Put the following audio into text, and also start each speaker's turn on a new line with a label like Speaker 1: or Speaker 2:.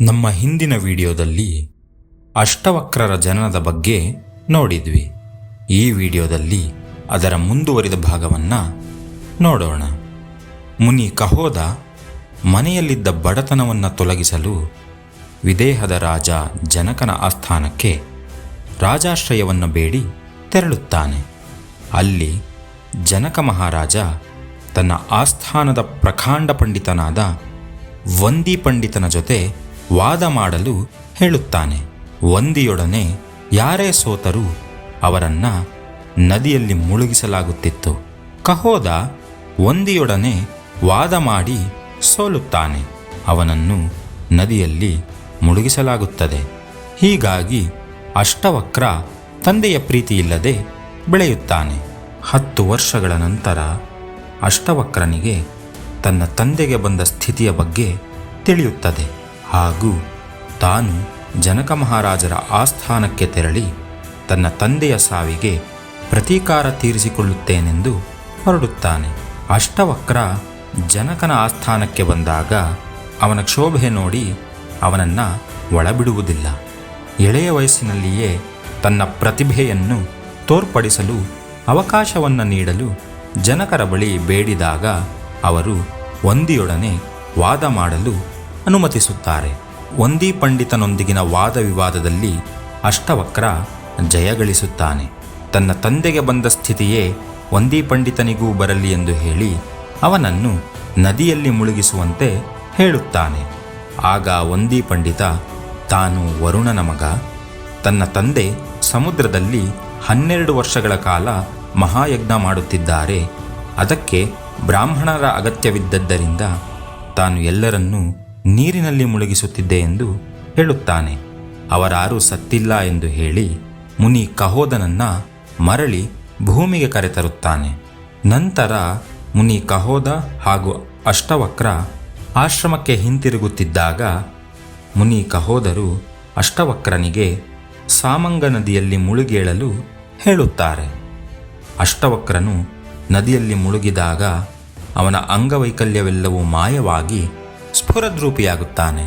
Speaker 1: ನಮ್ಮ ಹಿಂದಿನ ವಿಡಿಯೋದಲ್ಲಿ ಅಷ್ಟವಕ್ರರ ಜನನದ ಬಗ್ಗೆ ನೋಡಿದ್ವಿ. ಈ ವಿಡಿಯೋದಲ್ಲಿ ಅದರ ಮುಂದುವರಿದ ಭಾಗವನ್ನು ನೋಡೋಣ. ಮುನಿ ಕಹೋದ ಮನೆಯಲ್ಲಿದ್ದ ಬಡತನವನ್ನು ತೊಲಗಿಸಲು ವಿದೇಹದ ರಾಜ ಜನಕನ ಆಸ್ಥಾನಕ್ಕೆ ರಾಜಾಶ್ರಯವನ್ನು ಬೇಡಿ ತೆರಳುತ್ತಾನೆ. ಅಲ್ಲಿ ಜನಕ ಮಹಾರಾಜ ತನ್ನ ಆಸ್ಥಾನದ ಪ್ರಖಾಂಡ ಪಂಡಿತನಾದ ವಂದಿ ಪಂಡಿತನ ಜೊತೆ ವಾದ ಮಾಡಲು ಹೇಳುತ್ತಾನೆ. ವಂದಿಯೊಡನೆ ಯಾರೇ ಸೋತರೂ ಅವರನ್ನು ನದಿಯಲ್ಲಿ ಮುಳುಗಿಸಲಾಗುತ್ತಿತ್ತು. ಕಹೋದ ಒಂದಿಯೊಡನೆ ವಾದ ಮಾಡಿ ಸೋಲುತ್ತಾನೆ. ಅವನನ್ನು ನದಿಯಲ್ಲಿ ಮುಳುಗಿಸಲಾಗುತ್ತದೆ. ಹೀಗಾಗಿ ಅಷ್ಟವಕ್ರ ತಂದೆಯ ಪ್ರೀತಿಯಿಲ್ಲದೆ ಬೆಳೆಯುತ್ತಾನೆ. ಹತ್ತು ವರ್ಷಗಳ ನಂತರ ಅಷ್ಟವಕ್ರನಿಗೆ ತನ್ನ ತಂದೆಗೆ ಬಂದ ಸ್ಥಿತಿಯ ಬಗ್ಗೆ ತಿಳಿಯುತ್ತದೆ. ಹಾಗೂ ತಾನು ಜನಕ ಮಹಾರಾಜರ ಆಸ್ಥಾನಕ್ಕೆ ತೆರಳಿ ತನ್ನ ತಂದೆಯ ಸಾವಿಗೆ ಪ್ರತೀಕಾರ ತೀರಿಸಿಕೊಳ್ಳುತ್ತೇನೆಂದು ಹೊರಡುತ್ತಾನೆ. ಅಷ್ಟವಕ್ರ ಜನಕನ ಆಸ್ಥಾನಕ್ಕೆ ಬಂದಾಗ ಅವನ ಕ್ಷೋಭೆ ನೋಡಿ ಅವನನ್ನು ಒಳಬಿಡುವುದಿಲ್ಲ. ಎಳೆಯ ವಯಸ್ಸಿನಲ್ಲಿಯೇ ತನ್ನ ಪ್ರತಿಭೆಯನ್ನು ತೋರ್ಪಡಿಸಲು ಅವಕಾಶವನ್ನು ನೀಡಲು ಜನಕರ ಬಳಿ ಬೇಡಿದಾಗ ಅವರು ಒಂದಿಯೊಡನೆ ವಾದ ಮಾಡಲು ಅನುಮತಿಸುತ್ತಾರೆ. ಒಂದೀ ಪಂಡಿತನೊಂದಿಗಿನ ವಾದ ವಿವಾದದಲ್ಲಿ ಅಷ್ಟವಕ್ರ ಜಯಗಳಿಸುತ್ತಾನೆ. ತನ್ನ ತಂದೆಗೆ ಬಂದ ಸ್ಥಿತಿಯೇ ಒಂದೀ ಪಂಡಿತನಿಗೂ ಬರಲಿ ಎಂದು ಹೇಳಿ ಅವನನ್ನು ನದಿಯಲ್ಲಿ ಮುಳುಗಿಸುವಂತೆ ಹೇಳುತ್ತಾನೆ. ಆಗ ಒಂದೀ ಪಂಡಿತ, ತಾನು ವರುಣನ ಮಗ. ತನ್ನ ತಂದೆ ಸಮುದ್ರದಲ್ಲಿ ಹನ್ನೆರಡು ವರ್ಷಗಳ ಕಾಲ ಮಹಾಯಜ್ಞ ಮಾಡುತ್ತಿದ್ದಾರೆ. ಅದಕ್ಕೆ ಬ್ರಾಹ್ಮಣರ ಅಗತ್ಯವಿದ್ದದ್ದರಿಂದ ತಾನು ಎಲ್ಲರನ್ನೂ ನೀರಿನಲ್ಲಿ ಮುಳುಗಿಸುತ್ತಿದ್ದೆ ಎಂದು ಹೇಳುತ್ತಾನೆ. ಅವರಾರೂ ಸತ್ತಿಲ್ಲ ಎಂದು ಹೇಳಿ ಮುನಿ ಕಹೋದನನ್ನ ಮರಳಿ ಭೂಮಿಗೆ ಕರೆತರುತ್ತಾನೆ. ನಂತರ ಮುನಿ ಕಹೋದ ಹಾಗೂ ಅಷ್ಟವಕ್ರ ಆಶ್ರಮಕ್ಕೆ ಹಿಂತಿರುಗುತ್ತಿದ್ದಾಗ ಮುನಿ ಕಹೋದರು ಅಷ್ಟವಕ್ರನಿಗೆ ಸಾಮಂಗ ನದಿಯಲ್ಲಿ ಮುಳುಗೇಳಲು ಹೇಳುತ್ತಾರೆ. ಅಷ್ಟವಕ್ರನು ನದಿಯಲ್ಲಿ ಮುಳುಗಿದಾಗ ಅವನ ಅಂಗವೈಕಲ್ಯವೆಲ್ಲವೂ ಮಾಯವಾಗಿ ಸ್ಫುರದ್ರೂಪಿಯಾಗುತ್ತಾನೆ